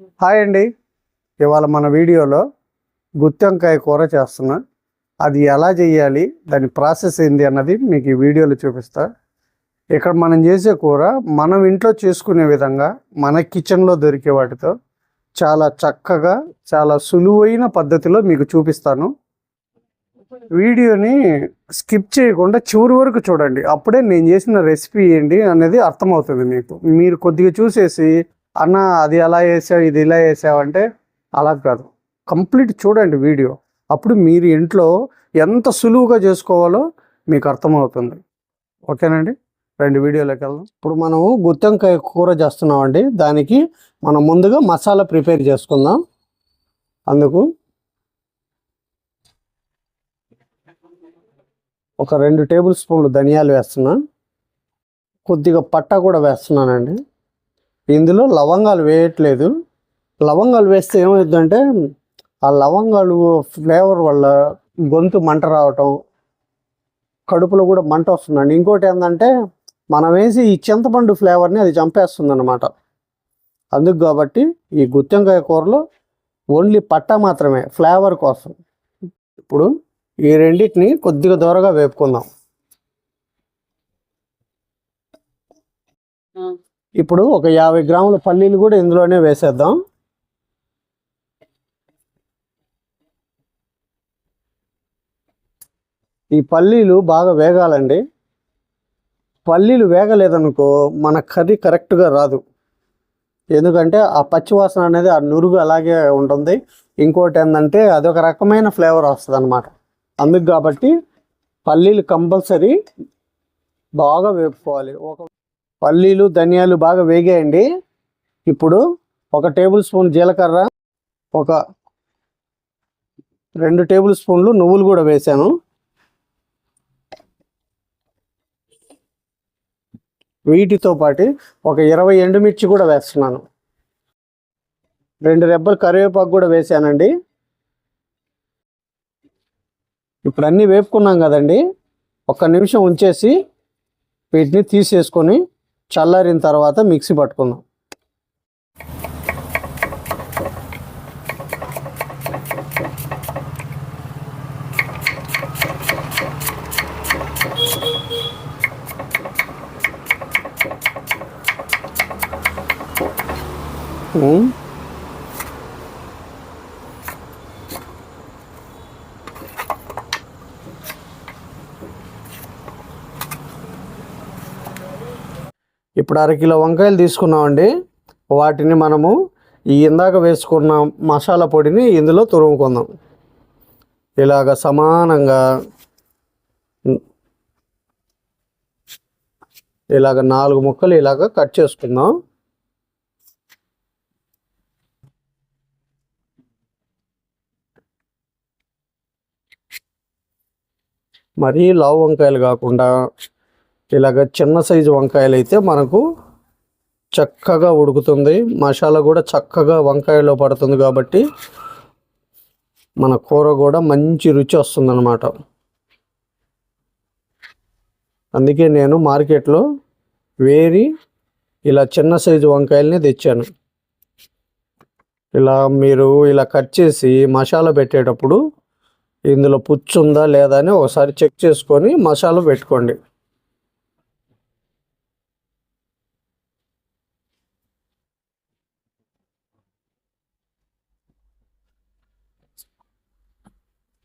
Hi అండి. ఇవాళ మన వీడియోలో గుత్తి వంకాయ కూర చేస్తున్నా. అది ఎలా చేయాలి దాని ప్రాసెస్ ఏంది అన్నది మీకు ఈ వీడియోలో చూపిస్తా. ఇక్కడ మనం చేసే కూర మనం ఇంట్లో చేసుకునే విధంగా మన కిచెన్లో దొరికే వాటితో చాలా చక్కగా చాలా సులువైన పద్ధతిలో మీకు చూపిస్తాను. వీడియోని స్కిప్ చేయకుండా చివరి వరకు చూడండి. అప్పుడే నేను చేసిన రెసిపీ ఏంటి అనేది అర్థమవుతుంది మీకు. మీరు కొద్దిగా చూసేసి అన్న అది ఎలా వేసావు ఇది ఇలా వేసావంటే అలా కాదు. కంప్లీట్ చూడండి వీడియో. అప్పుడు మీరు ఇంట్లో ఎంత సులువుగా చేసుకోవాలో మీకు అర్థమవుతుంది. ఓకేనండి? రెండు వీడియోలోకి వెళ్దాం. ఇప్పుడు మనము గుత్తంకాయ కూర చేస్తున్నామండి. దానికి మనం ముందుగా మసాలా ప్రిపేర్ చేసుకుందాం. అందుకు ఒక రెండు టేబుల్ స్పూన్లు ధనియాలు వేస్తున్నా. కొద్దిగా పట్ట కూడా వేస్తున్నానండి. ఇందులో లవంగాలు వేయట్లేదు. లవంగాలు వేస్తే ఏమవుతుందంటే ఆ లవంగాలు ఫ్లేవర్ వల్ల గొంతు మంట రావటం కడుపులో కూడా మంట వస్తుందండి. ఇంకోటి ఏంటంటే మనం వేసి ఈ చింతపండు ఫ్లేవర్ని అది చంపేస్తుంది అనమాట అందుకు కాబట్టి ఈ గుత్తంకాయ కూరలో ఓన్లీ పట్ట మాత్రమే ఫ్లేవర్ కోసం. ఇప్పుడు ఈ రెండింటిని కొద్దిగా దూరగా వేపుకుందాం. ఇప్పుడు ఒక యాభై గ్రాముల పల్లీలు కూడా ఇందులోనే వేసేద్దాం. ఈ పల్లీలు బాగా వేగాలండి. పల్లీలు వేగలేదనుకో మన కర్రీ కరెక్ట్గా రాదు. ఎందుకంటే ఆ పచ్చివాసన అనేది ఆ నురుగు అలాగే ఉంటుంది. ఇంకోటి ఏంటంటే అదొక రకమైన ఫ్లేవర్ వస్తుంది అనమాట అందుకు కాబట్టి పల్లీలు కంపల్సరీ బాగా వేపుకోవాలి. ఒక పల్లీలు ధనియాలు బాగా వేగాయండి. ఇప్పుడు ఒక టేబుల్ స్పూన్ జీలకర్ర ఒక రెండు టేబుల్ స్పూన్లు నువ్వులు కూడా వేసాను. వీటితో పాటు ఒక ఇరవై ఎండుమిర్చి కూడా వేస్తున్నాను. రెండు రెబ్బలు కరివేపాకు కూడా వేసానండి. ఇప్పుడు అన్నీ వేపుకున్నాం కదండి. ఒక్క నిమిషం ఉంచేసి వీటిని తీసేసుకొని చల్లారిన తర్వాత మిక్సీ పట్టుకుందాం ఉమ్. ఇప్పుడు అరకిలో వంకాయలు తీసుకున్నామండి. వాటిని మనము ఈ ఇందాక వేసుకున్న మసాలా పొడిని ఇందులో తురుముకుందాం. ఇలాగ సమానంగా ఇలాగ నాలుగు ముక్కలు ఇలాగ కట్ చేసుకుందాం. మరీ లావు వంకాయలు కాకుండా ఇలాగ చిన్న సైజు వంకాయలు అయితే మనకు చక్కగా ఉడుకుతుంది. మసాలా కూడా చక్కగా వంకాయలో పడుతుంది కాబట్టి మన కూర కూడా మంచి రుచి వస్తుందన్నమాట. అందుకే నేను మార్కెట్లో వేరి ఇలా చిన్న సైజు వంకాయలని తెచ్చాను. ఇలా మీరు ఇలా కట్ చేసి మసాలా పెట్టేటప్పుడు ఇందులో పుచ్చు ఉందా లేదా అని ఒకసారి చెక్ చేసుకొని మసాలా పెట్టుకోండి.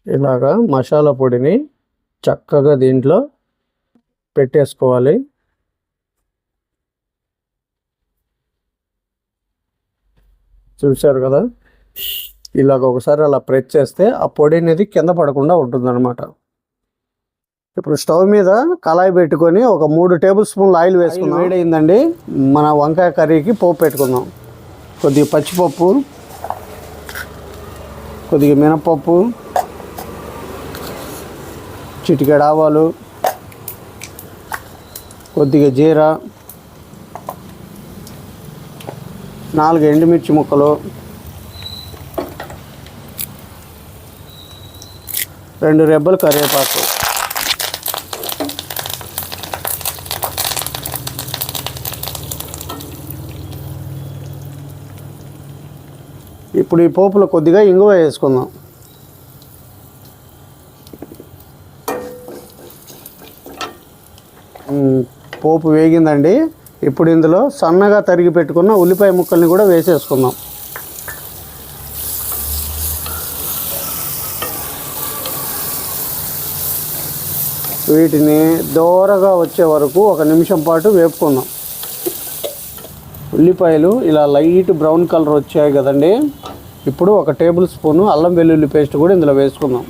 ఇలాగా మసాలా పొడిని చక్కగా దీంట్లో పెట్టేసుకోవాలి. చూశారు కదా? ఇలాగ ఒకసారి అలా ప్రెస్ చేస్తే ఆ పొడి అనేది కింద పడకుండా ఉంటుందన్నమాట. ఇప్పుడు స్టవ్ మీద కళాయి పెట్టుకొని ఒక మూడు టేబుల్ స్పూన్లు ఆయిల్ వేసుకుందాం. వేడైందండి. మన వంకాయ కర్రీకి పోపు పెట్టుకుందాం. కొద్దిగా పచ్చిపప్పు కొద్దిగా మినపప్పు చిటికెడు ఆవాలు కొద్దిగా జీర నాలుగు ఎండుమిర్చి ముక్కలు రెండు రెబ్బలు కరివేపాకు. ఇప్పుడు ఈ పోపులో కొద్దిగా ఇంగువ వేసుకుందాం. పోపు వేగిందండి. ఇప్పుడు ఇందులో సన్నగా తరిగి పెట్టుకున్న ఉల్లిపాయ ముక్కల్ని కూడా వేసేసుకుందాం. వీటిని దోరగా వచ్చే వరకు ఒక నిమిషం పాటు వేపుకుందాం. ఉల్లిపాయలు ఇలా లైట్ బ్రౌన్ కలర్ వచ్చాయి కదండి. ఇప్పుడు ఒక టేబుల్ స్పూను అల్లం వెల్లుల్లి పేస్ట్ కూడా ఇందులో వేసుకుందాం.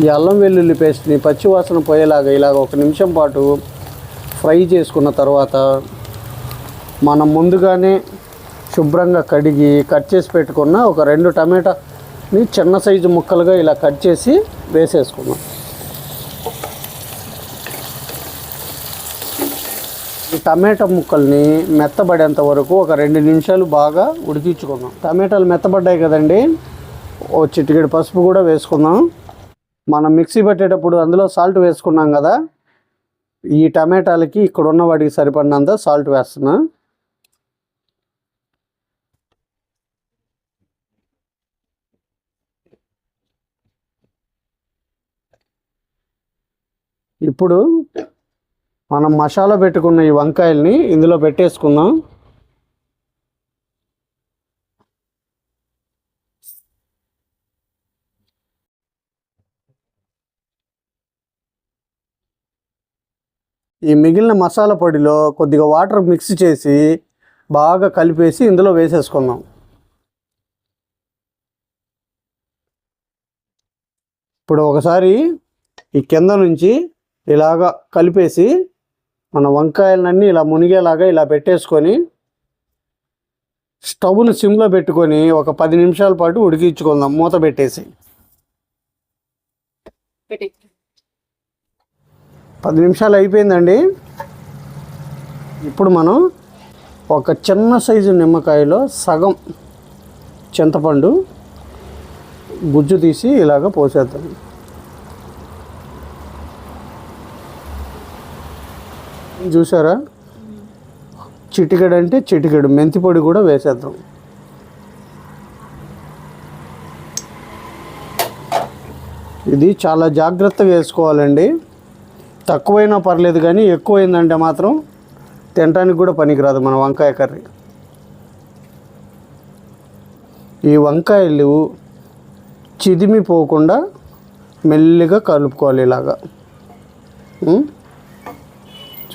ఈ అల్లం వెల్లుల్లి పేస్ట్ని పచ్చివాసన పోయేలాగా ఇలాగ ఒక నిమిషం పాటు ఫ్రై చేసుకున్న తర్వాత మనం ముందుగానే శుభ్రంగా కడిగి కట్ చేసి పెట్టుకున్న ఒక రెండు టమాటాని చిన్న సైజు ముక్కలుగా ఇలా కట్ చేసి వేసేసుకున్నాం ఈ టమాటా ముక్కల్ని మెత్తబడేంత వరకు ఒక రెండు నిమిషాలు బాగా ఉడికించుకుందాం. టమాటాలు మెత్తబడ్డాయి కదండి? ఓ చిటికెడు పసుపు కూడా వేసుకుందాం. మనం మిక్సీ పెట్టేటప్పుడు అందులో సాల్ట్ వేసుకున్నాం కదా ఈ టమాటాలకి ఇక్కడ ఉన్న వాటికి సరిపడినంత సాల్ట్ వేస్తున్నా. ఇప్పుడు మనం మసాలా పెట్టుకున్న ఈ వంకాయల్ని ఇందులో పెట్టేసుకుందాం. ఈ మిగిలిన మసాలా పొడిలో కొద్దిగా వాటర్ మిక్స్ చేసి బాగా కలిపేసి ఇందులో వేసేసుకుందాం. ఇప్పుడు ఒకసారి ఈ కింద నుంచి ఇలాగా కలిపేసి మన వంకాయలన్నీ ఇలా మునిగేలాగా ఇలా పెట్టేసుకొని స్టవ్ను సిమ్లో పెట్టుకొని ఒక పది నిమిషాల పాటు ఉడికించుకుందాం. మూత పెట్టేసి. పది నిమిషాలు అయిపోయిందండి. ఇప్పుడు మనం ఒక చిన్న సైజు నిమ్మకాయలో సగం చింతపండు గుజ్జు తీసి ఇలాగ పోసేద్దాం. చూసారా? చిటికెడు అంటే చిటికెడు మెంతి పొడి కూడా వేసేద్దాం. ఇది చాలా జాగ్రత్తగా వేసుకోవాలండి. తక్కువైనా పర్లేదు కానీ ఎక్కువైందంటే మాత్రం తినడానికి కూడా పనికిరాదు మన వంకాయ కర్రీ. ఈ వంకాయలు చిదిమిపోకుండా మెల్లిగా కలుపుకోవాలి ఇలాగా.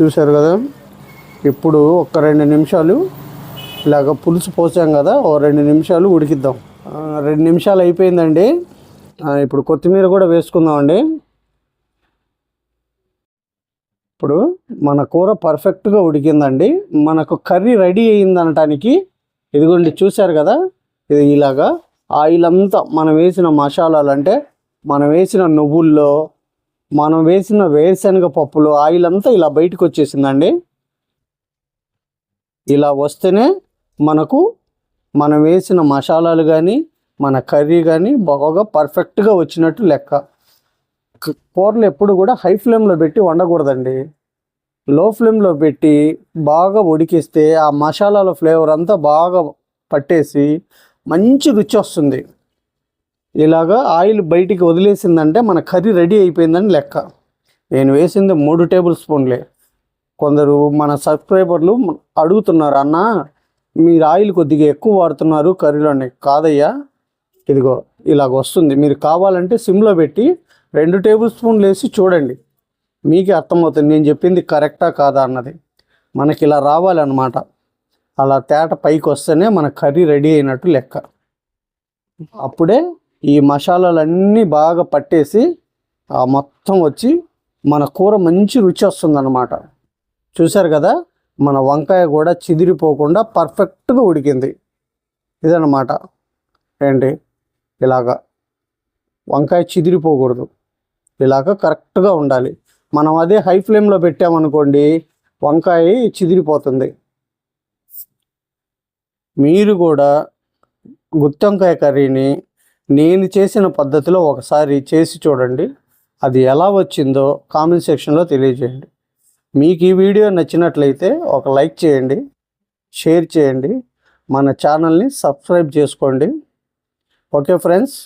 చూశారు కదా? ఇప్పుడు ఒక రెండు నిమిషాలు ఇలాగ పులుసు పోసాం కదా ఓ రెండు నిమిషాలు ఉడికిద్దాం. రెండు నిమిషాలు అయిపోయిందండి. ఇప్పుడు కొత్తిమీర కూడా వేసుకుందామండి. ఇప్పుడు మన కూర పర్ఫెక్ట్గా ఉడికిందండి. మనకు కర్రీ రెడీ అయింది అనటానికి ఇదిగోండి చూశారు కదా ఇది ఇలాగా ఆయిల్ అంతా మనం వేసిన మసాలాలు అంటే మనం వేసిన నువ్వుల్లో మనం వేసిన వేరుశనగ పప్పులు ఆయిల్ అంతా ఇలా బయటకు వచ్చేసిందండి ఇలా వస్తేనే మనకు మనం వేసిన మసాలాలు కానీ మన కర్రీ కానీ బాగా పర్ఫెక్ట్గా వచ్చినట్టు లెక్క. కూరలు ఎప్పుడు కూడా హై ఫ్లేమ్లో పెట్టి వండకూడదండి. లో ఫ్లేమ్లో పెట్టి బాగా ఉడికిస్తే ఆ మసాలాల ఫ్లేవర్ అంతా బాగా పట్టేసి మంచి రుచి వస్తుంది. ఇలాగా ఆయిల్ బయటికి వదిలేసిందంటే మన కర్రీ రెడీ అయిపోయిందని లెక్క. నేను వేసింది మూడు టేబుల్ స్పూన్లే. కొందరు మన సబ్స్క్రైబర్లు అడుగుతున్నారు అన్న మీరు ఆయిల్ కొద్దిగా ఎక్కువ వాడుతున్నారు కర్రీలోనే కాదయ్యా? ఇదిగో ఇలాగ వస్తుంది. మీరు కావాలంటే సిమ్లో పెట్టి రెండు టేబుల్ స్పూన్లు వేసి చూడండి. మీకే అర్థమవుతుంది నేను చెప్పింది కరెక్టా కాదా అన్నది. మనకి ఇలా రావాలన్నమాట. అలా తేట పైకి వస్తేనే మన కర్రీ రెడీ అయినట్టు లెక్క. అప్పుడే ఈ మసాలాలన్నీ బాగా పట్టేసి ఆ మొత్తం వచ్చి మన కూర మంచి రుచి వస్తుందన్నమాట. చూశారు కదా మన వంకాయ కూడా చిదిరిపోకుండా పర్ఫెక్ట్గా ఉడికింది. ఇదన్నమాట. ఏంటి? ఇలాగా. వంకాయ చిదిరిపోకూడదు. ఇలాగ కరెక్ట్గా ఉండాలి. మనం అదే హై ఫ్లేమ్లో పెట్టామనుకోండి వంకాయ చిదిరిపోతుంది. మీరు కూడా గుత్తొంకాయ కర్రీని నేను చేసిన పద్ధతిలో ఒకసారి చేసి చూడండి. అది ఎలా వచ్చిందో కామెంట్ సెక్షన్లో తెలియజేయండి. మీకు ఈ వీడియో నచ్చినట్లయితే ఒక లైక్ చేయండి షేర్ చేయండి మన ఛానల్ని సబ్స్క్రైబ్ చేసుకోండి. Okay friends.